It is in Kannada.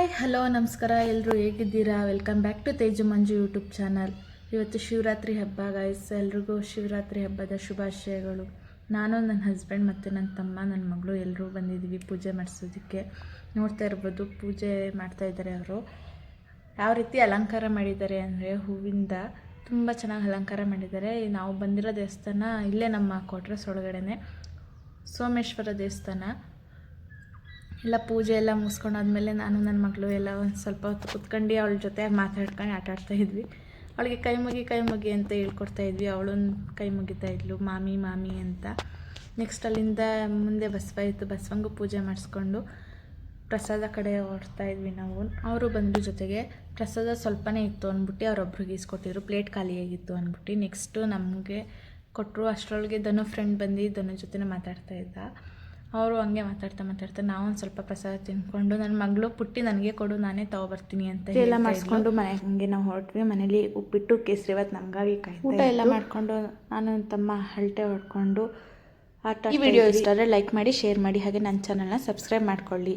ಹಾಯ್, ಹಲೋ, ನಮಸ್ಕಾರ. ಎಲ್ಲರೂ ಹೇಗಿದ್ದೀರಾ? Welcome back to Teju Manju YouTube channel ಇವತ್ತು ಶಿವರಾತ್ರಿ ಹಬ್ಬ ಗಾಯಸ್ ಎಲ್ರಿಗೂ ಶಿವರಾತ್ರಿ ಹಬ್ಬದ ಶುಭಾಶಯಗಳು. ನಾನು ನನ್ನ ಹಸ್ಬೆಂಡ್ ಮತ್ತು ನನ್ನ ತಮ್ಮ, ನನ್ನ ಮಗಳು ಎಲ್ಲರೂ ಬಂದಿದ್ದೀವಿ ಪೂಜೆ ಮಾಡಿಸೋದಕ್ಕೆ. ನೋಡ್ತಾ ಇರ್ಬೋದು, ಪೂಜೆ ಮಾಡ್ತಾ ಇದ್ದಾರೆ ಅವರು. ಯಾವ ರೀತಿ ಅಲಂಕಾರ ಮಾಡಿದ್ದಾರೆ ಅಂದರೆ, ಹೂವಿಂದ ತುಂಬ ಚೆನ್ನಾಗಿ ಅಲಂಕಾರ ಮಾಡಿದ್ದಾರೆ. ನಾವು ಬಂದಿರೋ ದೇವಸ್ಥಾನ ಇಲ್ಲೇ ನಮ್ಮ ಕ್ವಾರ್ಟರ್ಸ್ ಒಳಗಡೆನೆ. ಸೋಮೇಶ್ವರ ದೇವಸ್ಥಾನ. ಎಲ್ಲ ಪೂಜೆ ಎಲ್ಲ ಮುಗಿಸ್ಕೊಂಡಾದ್ಮೇಲೆ ನಾನು ನನ್ನ ಮಗಳು ಎಲ್ಲ ಒಂದು ಸ್ವಲ್ಪ ಹೊತ್ತು ಕುತ್ಕೊಂಡು ಅವಳ ಜೊತೆ ಮಾತಾಡ್ಕೊಂಡು ಆಟ ಆಡ್ತಾ ಇದ್ವಿ. ಅವಳಿಗೆ ಕೈ ಮುಗಿ ಕೈ ಮುಗಿ ಅಂತ ಹೇಳ್ಕೊಡ್ತಾ ಇದ್ವಿ. ಅವಳು ಕೈ ಮುಗಿತಾ ಇದ್ಲು, ಮಾಮಿ ಮಾಮಿ ಅಂತ. ನೆಕ್ಸ್ಟ್ ಅಲ್ಲಿಂದ ಮುಂದೆ ಬಸವ ಇತ್ತು. ಬಸವಂಗೂ ಪೂಜೆ ಮಾಡಿಸ್ಕೊಂಡು ಪ್ರಸಾದ ಕಡೆ ಓಡ್ತಾ ಇದ್ವಿ ನಾವು. ಅವರು ಬಂದರು ಜೊತೆಗೆ ಪ್ರಸಾದ ಸ್ವಲ್ಪನೇ ಇತ್ತು ಅಂದ್ಬಿಟ್ಟು ಅವರೊಬ್ರಿಗೆ ಈಸ್ಕೊಟ್ಟಿದ್ರು ಪ್ಲೇಟ್ ಖಾಲಿಯಾಗಿತ್ತು ಅಂದ್ಬಿಟ್ಟು. ನೆಕ್ಸ್ಟು ನಮಗೆ ಕೊಟ್ಟರು ಅಷ್ಟರೊಳಗೆ ಧನು ಫ್ರೆಂಡ್ ಬಂದು ಧನು ಜೊತೆ ಮಾತಾಡ್ತಾ ಇದ್ದ. ಅವರು ಹಂಗೆ ಮಾತಾಡ್ತಾ ಮಾತಾಡ್ತಾ ನಾವು ಒಂದು ಸ್ವಲ್ಪ ಪ್ರಸಾದ ತಿನ್ಕೊಂಡು ನನ್ನ ಮಗಳು ಪುಟ್ಟಿ ನನಗೆ ಕೊಡು ನಾನೇ ತಗೊಬರ್ತೀನಿ ಅಂತ ಎಲ್ಲ. ಮಾಡಿಸ್ಕೊಂಡು ಮನೆ ಹಂಗೆ ನಾವು ಹೊರಟ್ವಿ ಮನೇಲಿ ಉಪ್ಪಿಟ್ಟು ಕೇಸರಿ ಇವತ್ತು ನಮಗಾಗಿ ಕಾಯಿ ಊಟ ಎಲ್ಲ. ಮಾಡಿಕೊಂಡು ನಾನು ತಮ್ಮ ಹಳ್ಟೆ ಹೊಡ್ಕೊಂಡು ಆಟ ಈ ವಿಡಿಯೋ ಇಷ್ಟ ಆದರೆ ಲೈಕ್ ಮಾಡಿ ಶೇರ್ ಮಾಡಿ ಹಾಗೆ ನನ್ನ ಚಾನಲ್ನ ಸಬ್ಸ್ಕ್ರೈಬ್ ಮಾಡ್ಕೊಳ್ಳಿ